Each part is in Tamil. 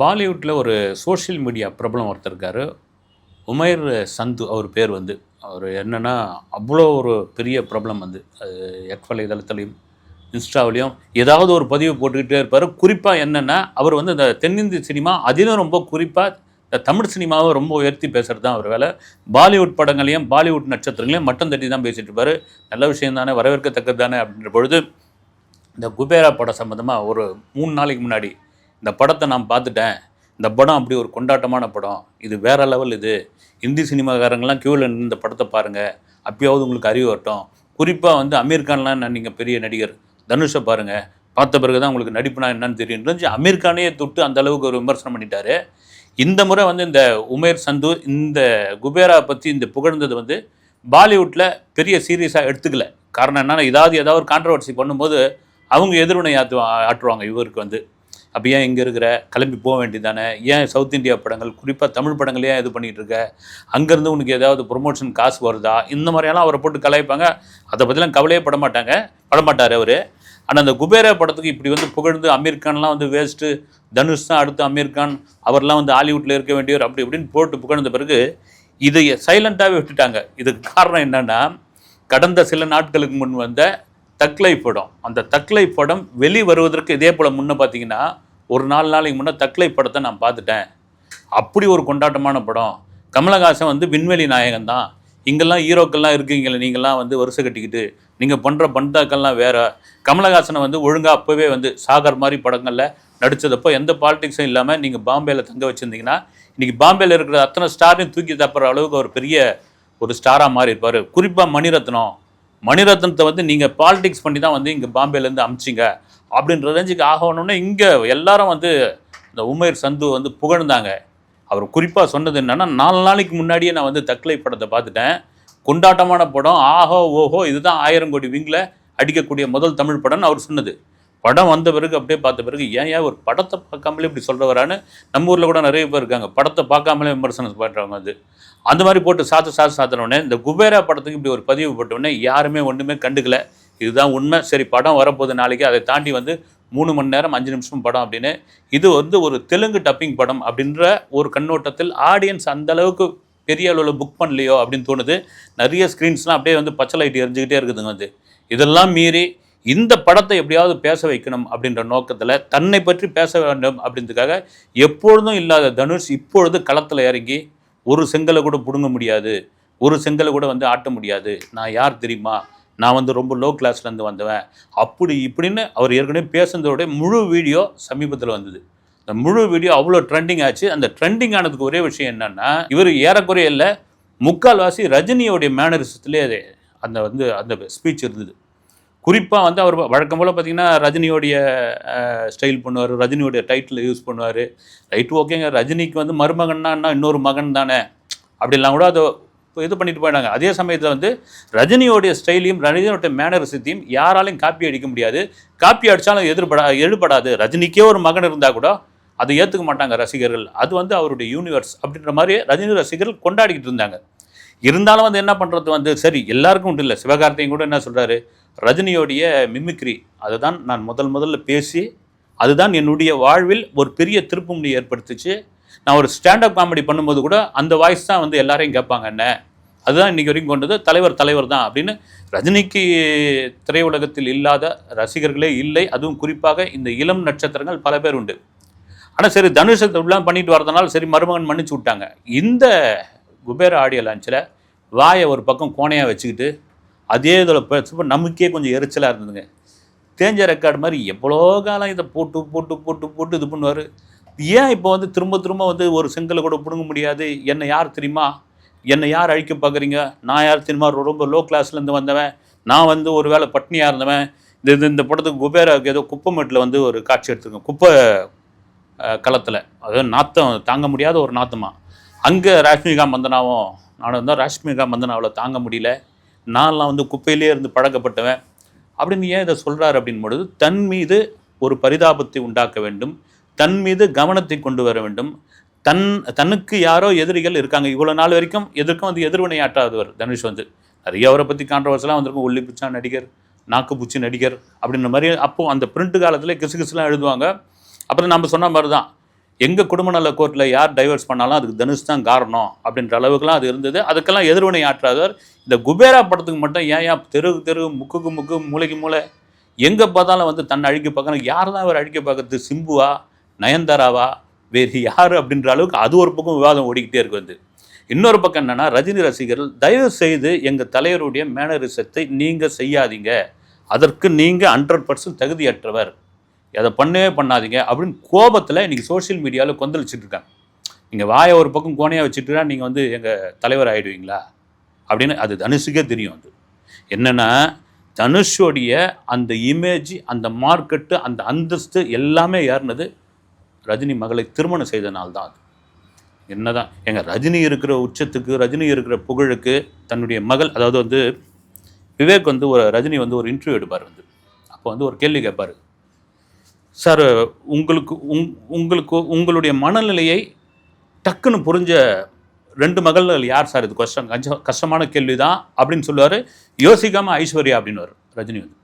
பாலிவுட்டில் ஒரு சோஷியல் மீடியா பிரபலம் ஒருத்தர் இருக்கார். உமேர் சந்து அவர் பேர் வந்து. அவர் என்னென்னா அவ்வளோ ஒரு பெரிய பிரபலம் வந்து. அது எக்ஸ் வலைதளத்துலையும் இன்ஸ்டாவிலையும். ஏதாவது ஒரு பதிவு போட்டுக்கிட்டே இருப்பார். குறிப்பாக என்னென்னா அவர் வந்து இந்த தென்னிந்திய சினிமா அதிலும் ரொம்ப குறிப்பாக இந்த தமிழ் சினிமாவை ரொம்ப உயர்த்தி பேசுகிறது தான் அவர் வேலை. பாலிவுட் படங்களையும் பாலிவுட் நட்சத்திரங்களையும் மட்டம் தட்டி தான் பேசிகிட்டு இருப்பார். நல்ல விஷயம் தானே வரவேற்கத்தக்கது தானே அப்படின்ற பொழுது இந்த குபேரா படம் சம்மந்தமாக ஒரு மூணு நாளைக்கு முன்னாடி இந்த படத்தை நான் பார்த்துட்டேன். இந்த படம் அப்படி ஒரு கொண்டாட்டமான படம். இது வேற லெவல் இது. இந்தி சினிமாக்காரங்களாம் க்யூவில் நின்று இந்த படத்தை பாருங்கள் அப்பயாவது உங்களுக்கு அறிவு வரட்டும். குறிப்பாக வந்து அமீர் கான்லாம் நான் நீங்கள் பெரிய நடிகர். தனுஷை பாருங்கள் பார்த்த பிறகு தான் உங்களுக்கு நடிப்புனா என்னன்னு தெரியும். இருந்துச்சு அமீர் கானையே தொட்டு அந்த அளவுக்கு ஒரு விமர்சனம் பண்ணிட்டாரு. இந்த முறை வந்து இந்த உமேர் சந்து இந்த குபேரா பற்றி இந்த புகழ்ந்தது வந்து பாலிவுட்டில் பெரிய சீரியஸாக எடுத்துக்கல. காரணம் என்னென்னா ஏதாவது ஏதாவது ஒரு கான்ட்ரவர்சி பண்ணும்போது அவங்க எதிர்வினை ஆற்று ஆற்றுவாங்க இவருக்கு வந்து. அப்போ ஏன் இங்கே இருக்கிற? கிளம்பி போக வேண்டியதானே ஏன் சவுத் இந்தியா படங்கள் குறிப்பாக தமிழ் படங்கள் ஏன் இது பண்ணிகிட்டு இருக்க? அங்கேருந்து உனக்கு ஏதாவது ப்ரொமோஷன் காசு வருதா? இந்த மாதிரியெல்லாம் அவரை போட்டு கலாய்ப்பாங்க. அதை பற்றிலாம் கவலையே பட மாட்டாங்க. படமாட்டார் அவர். ஆனால் அந்த குபேரா படத்துக்கு இப்படி வந்து புகழ்ந்து அமீர் கான்லாம் வந்து வேஸ்ட்டு தனுஷ் தான் அடுத்து அமீர் கான் அவர்லாம் வந்து ஹாலிவுட்டில் இருக்க வேண்டியவர் அப்படி இப்படின்னு போட்டு புகழ்ந்த பிறகு இதை சைலண்ட்டாகவே விட்டுட்டாங்க. இதுக்கு காரணம் என்னன்னா கடந்த சில நாட்களுக்கு முன் வந்த தக்லை படம். அந்த தக்லை படம் வெளி வருவதற்கு இதே போல் முன்னே பார்த்தீங்கன்னா ஒரு நாலு நாளைக்கு முன்னே தக்லை படத்தை நான் பார்த்துட்டேன். அப்படி ஒரு கொண்டாட்டமான படம். கமலஹாசன் வந்து விண்வெளி நாயகன் தான். இங்கெல்லாம் ஹீரோக்கள்லாம் இருக்கீங்களே நீங்கள்லாம் வந்து வருஷம் கட்டிக்கிட்டு நீங்கள் பண்ணுற பந்தாக்கள்லாம் வேறு. கமலஹாசனை வந்து ஒழுங்காக அப்போவே வந்து சாகர் மாதிரி படங்களில் நடித்ததப்போ எந்த பாலிடிக்ஸும் இல்லாமல் நீங்கள் பாம்பேயில் தங்க வச்சுருந்தீங்கன்னா இன்றைக்கி பாம்பேயில் இருக்கிற அத்தனை ஸ்டாரையும் தூக்கி தப்புற அளவுக்கு ஒரு பெரிய ஒரு ஸ்டாராக மாறி இருப்பார் குறிப்பாக மணிரத்னம். மணிரத்னத்தை வந்து நீங்கள் பாலிடிக்ஸ் பண்ணி தான் வந்து இங்கே பாம்பேலேருந்து அமிச்சிங்க. அப்படின்ற ரேஞ்சுக்கு ஆகணும்னு இங்கே எல்லாரும் வந்து இந்த உமேர் சந்து வந்து புகழ்ந்தாங்க. அவர் குறிப்பாக சொன்னது என்னென்னா நாலு நாளைக்கு முன்னாடியே நான் வந்து தக்லை படத்தை பார்த்துட்டேன். கொண்டாட்டமான படம் ஆஹோ ஓஹோ இதுதான் ஆயிரம் கோடி விங்கில் அடிக்கக்கூடிய முதல் தமிழ் படம்னு அவர் சொன்னது. படம் வந்த பிறகு அப்படியே பார்த்த பிறகு ஏன் ஏன் ஒரு படத்தை பார்க்காமலே இப்படி சொல்கிறவரான்னு நம்ம ஊரில் கூட நிறைய பேர் இருக்காங்க. படத்தை பார்க்காமலே விமர்சனம் பண்ணுறவங்க வந்து. அந்த மாதிரி போட்டு சாத்து சாத்து சாத்தினோடனே இந்த குபேரா படத்துக்கு இப்படி ஒரு பதிவு போட்டோடனே யாருமே ஒன்றுமே கண்டுக்கல. இதுதான் உண்மை. சரி படம் வரப்போகுது நாளைக்கு. அதை தாண்டி வந்து மூணு மணி நேரம் அஞ்சு நிமிஷம் படம் அப்படின்னு. இது வந்து ஒரு தெலுங்கு டப்பிங் படம் அப்படின்ற ஒரு கண்ணோட்டத்தில் ஆடியன்ஸ் அந்த அளவுக்கு பெரிய அளவில் புக் பண்ணலையோ அப்படின்னு தோணுது. நிறைய ஸ்க்ரீன்ஸ்லாம் அப்படியே வந்து பச்சை லைட் எரிஞ்சுக்கிட்டே இருக்குதுங்க வந்து. இதெல்லாம் மீறி இந்த படத்தை எப்படியாவது பேச வைக்கணும் அப்படின்ற நோக்கத்தில் தன்னை பற்றி பேச வேண்டும் அப்படின்றதுக்காக எப்பொழுதும் இல்லாத தனுஷ் இப்பொழுது களத்தில் இறங்கி ஒரு செங்கலை கூட பிடுங்க முடியாது. ஒரு செங்கலை கூட வந்து ஆட்ட முடியாது. நான் யார் தெரியுமா? நான் வந்து ரொம்ப லோ கிளாஸ்லேருந்து வந்தவன். அப்படி இப்படின்னு அவர் ஏற்கனவே பேசுனதோட முழு வீடியோ சமீபத்தில் வந்தது. அந்த முழு வீடியோ அவ்வளோ ட்ரெண்டிங் ஆச்சு. அந்த ட்ரெண்டிங் ஆனதுக்கு ஒரே விஷயம் என்னன்னா இவர் ஏறக்குறைய இல்லை முக்கால்வாசி ரஜினியோடைய மேனரிசத்துலேயே அது அந்த வந்து அந்த ஸ்பீச் இருந்தது. குறிப்பாக வந்து அவர் வழக்கம் போல் பார்த்தீங்கன்னா ரஜினியோடைய ஸ்டைல் பண்ணுவார். ரஜினியோடைய டைட்டில் யூஸ் பண்ணுவார். ரைட் ஓகேங்க ரஜினிக்கு வந்து மருமகன்னா இன்னொரு மகன் தானே? அப்படிலாம் கூட அதை இது பண்ணிட்டு போயிட்டாங்க. அதே சமயத்தில் வந்து ரஜினியோடைய ஸ்டைலையும் ரஜினியோடைய மேனரிசத்தையும் யாராலையும் காப்பி அடிக்க முடியாது. காப்பி அடித்தாலும் எதிர்படா எழுபடாது. ரஜினிக்கே ஒரு மகன் இருந்தால் கூட அதை ஏற்றுக்க மாட்டாங்க ரசிகர்கள். அது வந்து அவருடைய யூனிவர்ஸ் அப்படின்ற மாதிரி ரஜினி ரசிகர்கள் கொண்டாடிக்கிட்டு இருந்தாங்க. இருந்தாலும் வந்து என்ன பண்ணுறது வந்து? சரி எல்லாருக்கும் உண்டு இல்லை. சிவகார்த்தியும் கூட என்ன சொல்கிறாரு ரஜினியோடைய மிமிக்ரி அதுதான் நான் முதல் முதல்ல பேசி அதுதான் என்னுடைய வாழ்வில் ஒரு பெரிய திருப்புமுனை ஏற்படுத்துச்சு. நான் ஒரு ஸ்டாண்டப் காமெடி பண்ணும்போது கூட அந்த வாய்ஸ் தான் வந்து எல்லாரையும் கேட்பாங்க என்ன? அதுதான் இன்றைக்கி வரைக்கும் கொண்டது தலைவர் தலைவர் தான் அப்படின்னு ரஜினிக்கு திரையுலகத்தில் இல்லாத ரசிகர்களே இல்லை. அதுவும் குறிப்பாக இந்த இளம் நட்சத்திரங்கள் பல பேர் உண்டு. ஆனால் சரி தனுஷத்தை உள்ள பண்ணிட்டு வரதுனால சரி மருமகன் மன்னிச்சு விட்டாங்க. இந்த குபேர ஆடியோ லான்ச்சில் வாயை ஒரு பக்கம் கோணையாக வச்சுக்கிட்டு அதே இதில் பேசும்போது நமக்கே கொஞ்சம் எரிச்சலாக இருந்ததுங்க. தேஞ்ச ரெக்கார்டு மாதிரி எவ்வளோ காலம் இதை போட்டு போட்டு போட்டு போட்டு இது பண்ணுவார்? ஏன் இப்போ வந்து திரும்ப திரும்ப வந்து ஒரு செங்கலை கூட பிடுங்க முடியாது? என்னை யார் தெரியுமா? என்னை யார் அழிக்க பார்க்குறீங்க நான் யார் தெரியுமா? ரொம்ப லோ கிளாஸ்லேருந்து வந்தவன். நான் வந்து ஒரு வேளை பட்னியாக இருந்தவன். இந்த இது- இந்த படத்துக்கு குபேராவுக்கு ஏதோ குப்பமேட்டில் வந்து ஒரு காட்சி எடுத்துருக்கேன் குப்பை களத்தில். அதாவது நாத்தம் தாங்க முடியாத ஒரு நாத்தமாக அங்கே ராஷ்மிகா மந்தனாவும் நானும் தான் ராஷ்மிகா மந்தனாவில் தாங்க முடியல. நான்லாம் வந்து குப்பையிலே இருந்து பழக்கப்பட்டவன். அப்படின்னு ஏன் இதை சொல்கிறார் அப்படின் பொழுது தன் மீது ஒரு பரிதாபத்தை உண்டாக்க வேண்டும். தன் மீது கவனத்தை கொண்டு வர வேண்டும். தன் தனக்கு யாரோ எதிரிகள் இருக்காங்க. இவ்வளோ நாள் வரைக்கும் எதிர்க்கும் வந்து எதிர்வினை தனுஷ் வந்து. நிறைய அவரை பற்றி கான்ட்ரவர்ஸ்லாம் வந்திருக்கும். ஒல்லி பிச்சா நடிகர் நாக்கு பூச்சி நடிகர் அப்படின்ற மாதிரி அப்போது அந்த பிரிண்ட் காலத்தில் கிசு கிசுலாம் எழுதுவாங்க. அப்புறம் நம்ம சொன்ன மாதிரி தான் எங்கள் குடும்ப நல கோர்ட்டில் யார் டைவர்ஸ் பண்ணாலும் அதுக்கு தனுஷ் தான் காரணம் அப்படின்ற அளவுக்குலாம் அது இருந்தது. அதுக்கெல்லாம் எதிர்வினை ஆற்றாதவர். இந்த குபேரா படத்துக்கு மட்டும் ஏன் ஏன் தெரு தெரு முக்குக்கு முக்கு மூளைக்கு மூளை? எங்கே பார்த்தாலும் வந்து தன்னை அழிக்க பார்க்கணும். யார் தான் அவர் அழிக்க பார்க்கறது? சிம்புவா? நயன்தாராவா? வேறு யார்? அப்படின்ற அளவுக்கு அது ஒரு பக்கம் விவாதம் ஓடிக்கிட்டே இருக்கு வந்து. இன்னொரு பக்கம் என்னென்னா ரஜினி ரசிகர்கள் தயவு செய்து எங்கள் தலைவருடைய மேனரிசத்தை நீங்கள் செய்யாதீங்க. அதற்கு நீங்கள் ஹண்ட்ரட் பர்சன்ட் தகுதியற்றவர். அதை பண்ணவே பண்ணாதீங்க அப்படின்னு கோபத்தில் இன்றைக்கி சோஷியல் மீடியாவில் கொந்தளிச்சுட்டு இருக்காங்க. நீங்கள் வாயை ஒரு பக்கம் கோணையாக வச்சுட்டுனா நீங்கள் வந்து எங்கள் தலைவர் ஆகிடுவீங்களா அப்படின்னு அது தனுஷுக்கே தெரியும் அது. என்னென்னா தனுஷோடைய அந்த இமேஜ் அந்த மார்க்கெட்டு அந்த அந்தஸ்து எல்லாமே ஏறினது ரஜினி மகளை திருமணம் செய்தனால்தான் தான் அது. என்னதான் எங்கள் ரஜினி இருக்கிற உச்சத்துக்கு ரஜினி இருக்கிற புகழுக்கு தன்னுடைய மகள் அதாவது வந்து விவேக் வந்து ஒரு ரஜினி வந்து ஒரு இன்டர்வியூ எடுப்பார் வந்து. அப்போ வந்து ஒரு கேள்வி கேட்பார். சார் உங்களுக்கு உங் உங்களுக்கு உங்களுடைய மனநிலையை டக்குன்னு புரிஞ்ச ரெண்டு மகள்கள் யார் சார்? இது கஷ்டம் கஷ்ட- கஷ்டமான கேள்வி தான் அப்படின்னு சொல்லுவார். யோசிக்காமல் ஐஸ்வர்யா அப்படின்னு ரஜினி வந்து.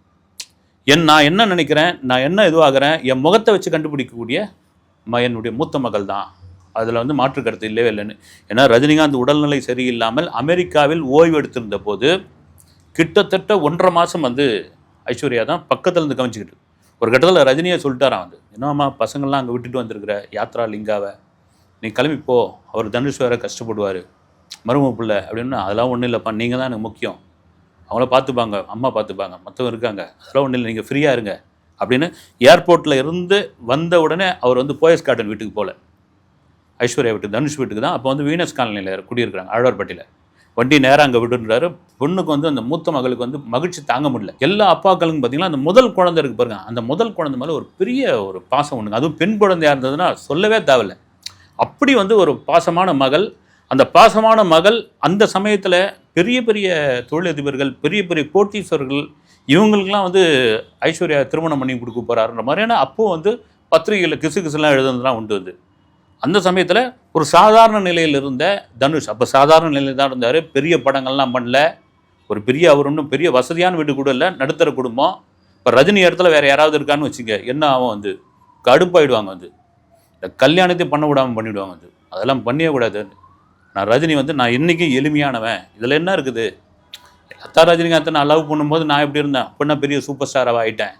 என் நான் என்ன நினைக்கிறேன்? நான் என்ன இதுவாகிறேன்? என் முகத்தை வச்சு கண்டுபிடிக்கக்கூடிய ம என்னுடைய மூத்த மகள் தான் அதில் வந்து மாற்று கருத்து இல்லவே இல்லைன்னு. ஏன்னா ரஜினிகாந்த் உடல்நிலை சரியில்லாமல் அமெரிக்காவில் ஓய்வு எடுத்திருந்த போது கிட்டத்தட்ட ஒன்றரை மாதம் வந்து ஐஸ்வர்யா தான் பக்கத்துலேருந்து இருந்து ஒரு கட்டத்தில் ரஜினியை சொல்லிட்டாராம் வந்து என்னம்மா பசங்கள்லாம் அங்கே விட்டுட்டு வந்திருக்கிற யாத்ரா லிங்காவை நீ கிளம்பி போ அவர் தனுஷ் வேற கஷ்டப்படுவார். மரும பிள்ளை அப்படின்னு அதெல்லாம் ஒன்றும் இல்லைப்பா நீங்கள் தான் எனக்கு முக்கியம். அவங்கள பார்த்துப்பாங்க அம்மா பார்த்துப்பாங்க மற்றவங்க இருக்காங்க அதெல்லாம் ஒன்றும் இல்லை நீங்கள் ஃப்ரீயாக இருங்க அப்படின்னு ஏர்போர்ட்டில் இருந்து வந்த உடனே அவர் வந்து போயஸ் கார்டன் வீட்டுக்கு போகல ஐஸ்வர்யா வீட்டுக்கு தனுஷ் வீட்டுக்கு தான் அப்போ வந்து வீனஸ் காலனியில் குடியிருக்கிறாங்க ஆழ்வார்பட்டியில். வண்டி நேரம் அங்கே விடுன்றாரு. பொண்ணுக்கு வந்து அந்த மூத்த மகளுக்கு வந்து மகிழ்ச்சி தாங்க முடியல. எல்லா அப்பாக்களுக்கும் பார்த்தீங்கன்னா அந்த முதல் குழந்தை இருக்கு பாருங்க. அந்த முதல் குழந்தை மேலே ஒரு பெரிய ஒரு பாசம் ஒன்றுங்க அதுவும் பெண் குழந்தையாக இருந்ததுன்னா சொல்லவே தேவையில்ல. அப்படி வந்து ஒரு பாசமான மகள் அந்த பாசமான மகள் அந்த சமயத்தில் பெரிய பெரிய தொழிலதிபர்கள் பெரிய பெரிய கோட்டீஸ்வரர்கள் இவங்களுக்கெல்லாம் வந்து ஐஸ்வர்யா திருமணம் பண்ணி கொடுக்க போகிறாருன்ற மாதிரியான அப்போது வந்து பத்திரிகையில் கிசு கிசுலாம் எழுதுனதுலாம் உண்டு வந்து. அந்த சமயத்தில் ஒரு சாதாரண நிலையில் இருந்த தனுஷ் அப்போ சாதாரண நிலையில் தான் இருந்தார். பெரிய படங்கள்லாம் பண்ணல. ஒரு பெரிய அவர் ஒன்றும் பெரிய வசதியான வீடு கூட இல்லை. நடுத்தர குடும்பம். இப்போ ரஜினி இடத்துல வேறு யாராவது இருக்கான்னு வச்சுங்க என்ன ஆகும் வந்து? கடுப்பாயிடுவாங்க வந்து. இந்த கல்யாணத்தை பண்ண விடாமல் பண்ணிவிடுவாங்க வந்து. அதெல்லாம் பண்ணியே கூடாது. நான் ரஜினி வந்து நான் இன்றைக்கும் எளிமையானவன். இதில் என்ன இருக்குது? அத்தா ரஜினிகாந்தை நான் லவ் பண்ணும்போது நான் எப்படி இருந்தேன்? அப்படின்னா பெரிய சூப்பர் ஸ்டாராக ஆகிட்டேன்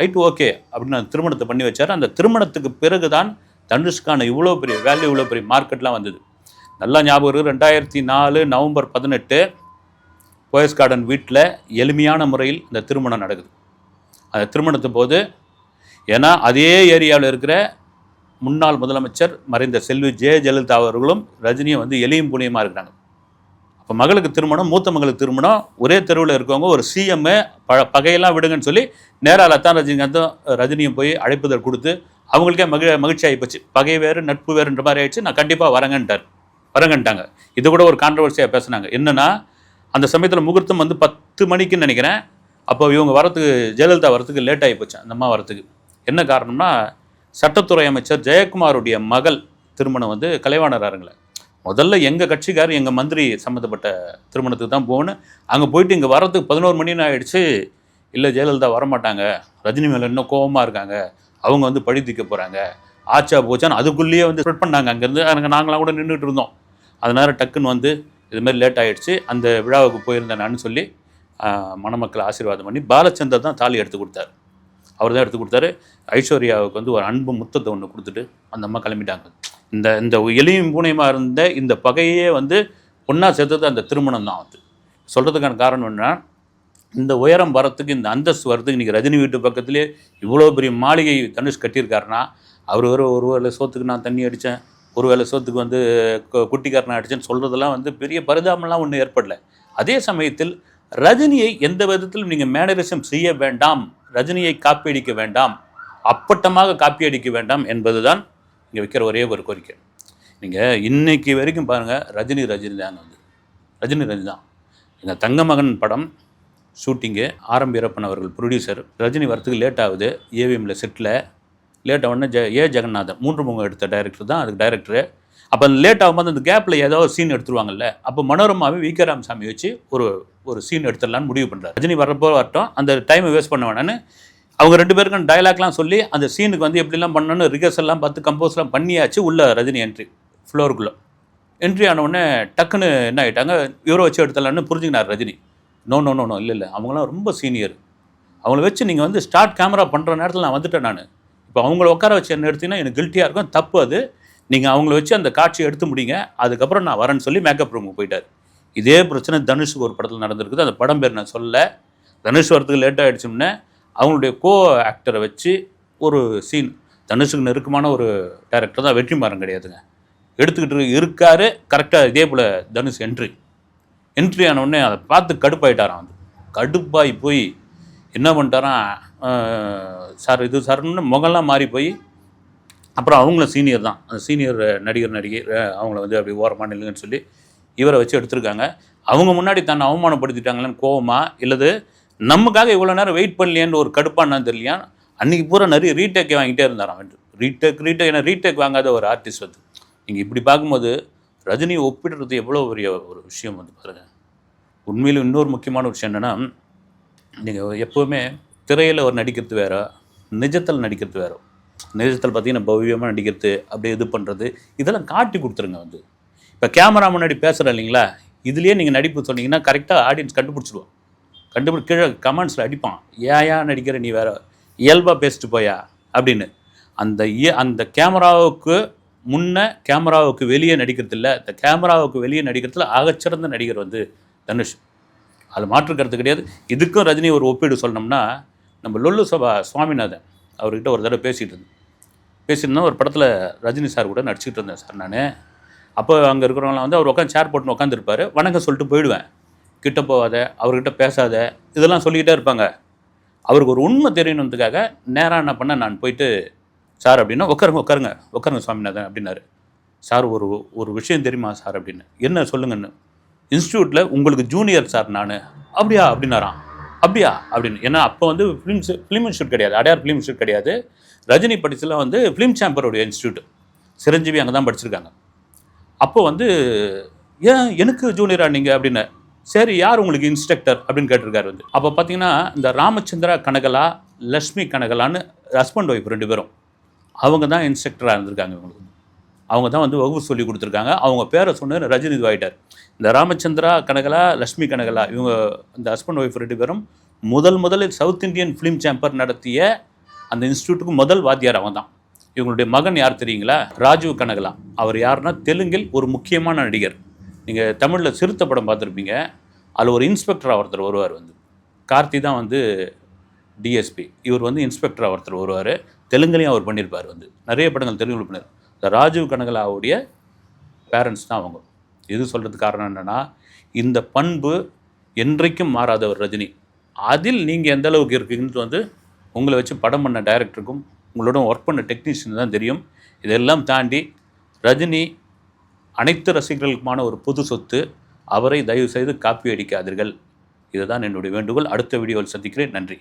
ரைட் ஓகே அப்படின்னு நான் திருமணத்தை பண்ணி வச்சார். அந்த திருமணத்துக்கு பிறகு தான் தனுஷ்கான இவ்வளோ பெரிய வேல்யூ இவ்வளோ பெரிய மார்க்கெட்லாம் வந்தது. நல்லா ஞாபகம் இருக்குது ரெண்டாயிரத்தி நாலு நவம்பர் பதினெட்டு போயஸ் கார்டன் வீட்டில் எளிமையான முறையில் இந்த திருமணம் நடக்குது. அந்த திருமணத்து போது ஏன்னா அதே ஏரியாவில் இருக்கிற முன்னாள் முதலமைச்சர் மறைந்த செல்வி ஜெய ஜெயலலிதா அவர்களும் ரஜினியும் வந்து எளியும் புனியமாக இருக்கிறாங்க. அப்போ மகளுக்கு திருமணம் மூத்த மகளுக்கு திருமணம் ஒரே தெருவில் இருக்கவங்க ஒரு சிஎம்மு ப பகையெல்லாம் விடுங்கன்னு சொல்லி நேராக லதா ரஜினிகாந்தும் ரஜினியும் போய் அழைப்புதல் கொடுத்து அவங்களுக்கே மகிழ மகிழ்ச்சி ஆகிப்போச்சு பகை வேறு நட்பு வேறுன்ற மாதிரி ஆயிடுச்சு. நான் கண்டிப்பாக வரங்கன்ட்டார். வரங்கன்ட்டாங்க. இது கூட ஒரு கான்ட்ரவர்சியாக பேசுனாங்க. என்னன்னா அந்த சமயத்தில் முகூர்த்தம் வந்து பத்து மணிக்குன்னு நினைக்கிறேன். அப்போ இவங்க வரத்துக்கு ஜெயலலிதா வரத்துக்கு லேட் ஆகி போச்சு அந்த அம்மா வரத்துக்கு. என்ன காரணம்னா சட்டத்துறை அமைச்சர் ஜெயக்குமாருடைய மகள் திருமணம் வந்து கலைவாணர் அரங்கில் முதல்ல எங்கள் கட்சிக்கார் எங்கள் மந்திரி சம்மந்தப்பட்ட திருமணத்துக்கு தான் போகணும். அங்கே போயிட்டு இங்கே வரத்துக்கு பதினோரு மணின்னு ஆகிடுச்சு இல்லை ஜெயலலிதா வரமாட்டாங்க. ரஜினி மேலே இன்னும் கோபமாக இருக்காங்க. அவங்க வந்து பழி தீர்க்க போகிறாங்க ஆச்சா போச்சான்னு அதுக்குள்ளேயே வந்து ஸ்ப்ரெட் பண்ணாங்க. அங்கேருந்து அங்கே நாங்களாம் கூட நின்றுட்டு இருந்தோம். அதனால டக்குன்னு வந்து இதுமாரி லேட் ஆகிடுச்சு அந்த விழாவுக்கு போயிருந்தேன் நான் சொல்லி மணமக்களை ஆசீர்வாதம் பண்ணி பாலச்சந்தர் தான் தாலி எடுத்து கொடுத்தாரு. அவர் தான் எடுத்து கொடுத்தாரு. ஐஸ்வர்யாவுக்கு வந்து ஒரு அன்பு முத்தத்தை ஒன்று கொடுத்துட்டு அந்த அம்மா கிளம்பிட்டாங்க. இந்த இந்த எளியும் பூனையுமா இருந்த இந்த பகையே வந்து ஒன்றா சேர்த்தது அந்த திருமணம் தான் வந்து சொல்கிறதுக்கான காரணம் என்னன்னா இந்த உயரம் வரத்துக்கு இந்த அந்தஸ்து வரத்துக்கு இன்றைக்கி ரஜினி வீட்டு பக்கத்துலேயே இவ்வளோ பெரிய மாளிகை தனுஷ் கட்டியிருக்காருன்னா அவர் ஒரு ஒரு வேளை சோத்துக்கு நான் தண்ணி அடித்தேன் ஒரு வேளை சோத்துக்கு வந்து கு- குட்டிக்காரனை அடித்தேன்னு சொல்கிறதெல்லாம் வந்து பெரிய பரிதாபம்லாம் ஒன்றும் ஏற்படல. அதே சமயத்தில் ரஜினியை எந்த விதத்திலும் நீங்கள் மேனரிசம் செய்ய வேண்டாம் ரஜினியை காப்பியடிக்க வேண்டாம் அப்பட்டமாக காப்பியடிக்க வேண்டாம் என்பது தான் இங்கே வைக்கிற ஒரே ஒரு கோரிக்கை. நீங்கள் இன்னைக்கு வரைக்கும் பாருங்கள் ரஜினி ரஜினி தான் வந்து. ரஜினி ரஜினி தான் எங்கள் தங்கமகன் படம் ஷூட்டிங்கு ஆரம்பி வீரப்பன் அவர்கள் ப்ரொடியூசர் ரஜினி வரத்துக்கு லேட் ஆகுது. ஏவிஎம்மில் செட்டில் லேட் ஆகுன ஜெ ஏ ஜெகநாதன் மூன்று முகம் எடுத்த டைரக்டர் தான் அதுக்கு டைரக்டரு அப்போ அந்த லேட் ஆகும்போது அந்த கேப்பில் ஏதோ ஒரு சீன் எடுத்துருவாங்கல்ல அப்போ மனோரமாவே வி சாமி வச்சு ஒரு ஒரு சீன் எடுத்துடலான்னு முடிவு பண்ணுறாரு ரஜினி வரப்போ வரட்டும் அந்த டைமை வேஸ்ட் பண்ண வேணான்னு அவங்க ரெண்டு பேருக்கும் டயலாக்லாம் சொல்லி அந்த சீனுக்கு வந்து எப்படிலாம் பண்ணணும்னு ரிகர்சல்லாம் பார்த்து கம்போஸ்லாம் பண்ணியாச்சு உள்ள ரஜினி என்ட்ரி ஃப்ளோருக்குள்ளே என்ட்ரி ஆனவுடனே டக்குன்னு என்ன ஆகிட்டாங்க இவரை வச்சு எடுத்துடலான்னு புரிஞ்சுக்கினார் Rajini. No no no no இல்லை இல்லை. அவங்களாம் ரொம்ப சீனியர் அவங்கள வச்சு நீங்கள் வந்து ஸ்டார்ட் கேமரா பண்ணுற நேரத்தில் நான் வந்துட்டேன் நான். இப்போ அவங்கள உட்கார வச்சு என்ன எடுத்தீங்கன்னா எனக்கு கில்ட்டியாக இருக்கும். தப்பு அது. நீங்கள் அவங்கள வச்சு அந்த காட்சியை எடுத்து முடிங்க. அதுக்கப்புறம் நான் வரேன்னு சொல்லி மேக்கப் ரூமுக்கு போயிட்டார். இதே பிரச்சனை தனுஷுக்கு ஒரு படத்தில் நடந்திருக்குது. அந்த படம் பேர் நான் சொல்ல தனுஷ் வரத்துக்கு லேட் ஆகிடுச்சோம்னே அவங்களுடைய கோ ஆக்டரை வச்சு ஒரு சீன் தனுஷுக்கு நெருக்கமான ஒரு டேரக்டர் தான். வெற்றிமாறன் கிடையாதுங்க. எடுத்துக்கிட்டு இருக்காரு. கரெக்டாக இதே போல் தனுஷ் என்ட்ரி என்ட்ரி ஆன உடனே அதை பார்த்து கடுப்பாயிட்டாராம் வந்து. கடுப்பாகி போய் என்ன பண்ணிட்டாராம் சார் இது சார்னு முகம்லாம் மாறி போய் அப்புறம் அவங்களும் சீனியர் தான். அந்த சீனியர் நடிகர் நடிகை அவங்கள வந்து அப்படி ஓரமாக நில்லுங்கன்னு சொல்லி இவரை வச்சு எடுத்திருக்காங்க. அவங்க முன்னாடி தன்னை அவமானப்படுத்திட்டாங்களேன்னு கோவமா இல்லது நமக்காக இவ்வளோ நேரம் வெயிட் பண்ணலையேன்னு ஒரு கடுப்பான்னு தெரியலையா? அன்றைக்கி பூரா நிறைய ரீடேக்கே வாங்கிட்டே இருந்தாராம் வந்து. ரீடேக் ரீடேக் ஏன்னா ரீடேக் வாங்காத ஒரு ஆர்டிஸ்ட் வந்து. நீங்கள் இப்படி பார்க்கும்போது ரஜினியை ஒப்பிடுறது எவ்வளோ பெரிய ஒரு விஷயம் வந்து பாருங்கள் உண்மையில் இன்னொரு முக்கியமான விஷயம் என்னென்னா நீங்கள் எப்போவுமே திரையில் ஒரு நடிக்கிறது வேறு நிஜத்தில் நடிக்கிறது வேறு. நிஜத்தில் பார்த்தீங்கன்னா பவ்யமாக நடிக்கிறது அப்படியே இது பண்ணுறது இதெல்லாம் காட்டி கொடுத்துருங்க வந்து. இப்போ கேமரா முன்னாடி பேசுகிறேன் இல்லைங்களா? இதுலேயே நீங்கள் நடிப்பு சொன்னீங்கன்னா கரெக்டாக ஆடியன்ஸ் கண்டுபிடிச்சிடுவோம் கண்டுபிடி கீழே கமெண்ட்ஸில் அடிப்பான். ஏயா நடிக்கிற நீ வேற? இயல்பாக பேசிட்டு போயா? அப்படின்னு. அந்த இய அந்த கேமராவுக்கு முன்ன கேமராவுக்கு வெளியே நடிக்கிறது இல்லை இந்த கேமராவுக்கு வெளியே நடிக்கிறதுல ஆகச்சிறந்த நடிகர் வந்து தனுஷ். அது மாற்று கருத்து கிடையாது. இதுக்கும் ரஜினி ஒரு ஒப்பீடு சொல்லணும்னா நம்ம லொல்லு சபா சுவாமிநாதன் அவர்கிட்ட ஒரு தடவை பேசிகிட்டு இருந்தேன் பேசியிருந்தோம். ஒரு படத்தில் ரஜினி சார் கூட நடிச்சிட்டு இருந்தேன் சார் நான். அப்போ அங்கே இருக்கிறவங்களாம் வந்து அவர் உட்காந்து சேர் போட்டுன்னு உட்காந்துருப்பாரு வணக்கம் சொல்லிட்டு போயிடுவேன். கிட்ட போகாத அவர்கிட்ட பேசாத இதெல்லாம் சொல்லிக்கிட்டே இருப்பாங்க. அவருக்கு ஒரு உண்மை தெரியணுன்றதுக்காக நேராக என்ன பண்ண நான் போயிட்டு சார் அப்படின்னா உட்காருங்க உட்காருங்க உட்காருங்க சுவாமிநாதன் அப்படின்னாரு. சார் ஒரு ஒரு விஷயம் தெரியுமா சார்? அப்படின்னு. என்ன சொல்லுங்கன்னு. இன்ஸ்டியூட்டில் உங்களுக்கு ஜூனியர் சார் நான். அப்படியா? அப்படின்னாரான் அப்படியா? அப்படின்னு. ஏன்னா அப்போ வந்து ஃபிலிம் ஃபிலிம் இன்ஸ்டியூட் கிடையாது. அடையார் ஃபிலிம் இன்ஸ்டியூட் கிடையாது. ரஜினி படிச்சலாம் வந்து ஃபிலிம் சாம்பருடைய இன்ஸ்டியூட் சிரஞ்சீவி அங்கே தான் படிச்சிருக்காங்க. அப்போ வந்து ஏன் எனக்கு ஜூனியரா நீங்கள் அப்படின்னு. சரி யார் உங்களுக்கு இன்ஸ்ட்ரக்டர் அப்படின்னு கேட்டிருக்காரு வந்து. அப்போ பார்த்தீங்கன்னா இந்த ராமச்சந்திரா கனகலா லக்ஷ்மி கனகலான்னு ஹஸ்பண்ட் ஒய்ஃப் ரெண்டு பேரும். அவங்க தான் இன்ஸ்ட்ரக்டராக இருந்திருக்காங்க இவங்களுக்கு. அவங்க தான் வந்து வகுப்பு சொல்லி கொடுத்துருக்காங்க. அவங்க பேரை சொன்ன ரஜினி இதுவாயிட்டார் இந்த ராமச்சந்திரா கனகலா லக்ஷ்மி கனகலா இவங்க இந்த ஹஸ்பண்ட் ஒய்ஃப் ரெண்டு பேரும் முதல் முதலில் சவுத் இந்தியன் ஃபிலிம் சேம்பர் நடத்திய அந்த இன்ஸ்டியூட்டுக்கு முதல் வாத்தியார் அவன் தான் இவங்களுடைய மகன் யார் தெரியுங்களா? ராஜீவ் கனகலா. அவர் யாருன்னா தெலுங்கில் ஒரு முக்கியமான நடிகர். நீங்கள் தமிழில் சிறுத்தை படம் பார்த்துருப்பீங்க. அதில் ஒரு இன்ஸ்பெக்டராக ஒருத்தர் வருவார் வந்து. கார்த்தி தான் வந்து டிஎஸ்பி இவர் வந்து இன்ஸ்பெக்டராக ஒருத்தர் வருவார். தெலுங்குலையும் அவர் பண்ணியிருப்பார் வந்து. நிறைய படங்கள் தெலுங்கில் பண்ணியிருப்பார். இந்த ராஜீவ் கனகலாவுடைய பேரண்ட்ஸ் தான் அவங்க. எது சொல்கிறதுக்கு காரணம் என்னென்னா இந்த பண்பு என்றைக்கும் மாறாதவர் ரஜினி. அதில் நீங்கள் எந்த அளவுக்கு இருக்கீங்கன்னு வந்து உங்களை வச்சு படம் பண்ண டைரக்டருக்கும் உங்களோட ஒர்க் பண்ண டெக்னீஷியன் தான் தெரியும். இதெல்லாம் தாண்டி ரஜினி அனைத்து ரசிகர்களுக்குமான ஒரு புது சொத்து அவரை தயவு செய்து காப்பி அடிக்காதீர்கள். இதுதான் என்னுடைய வேண்டுகோள். அடுத்த வீடியோவில் சந்திக்கிறேன். நன்றி.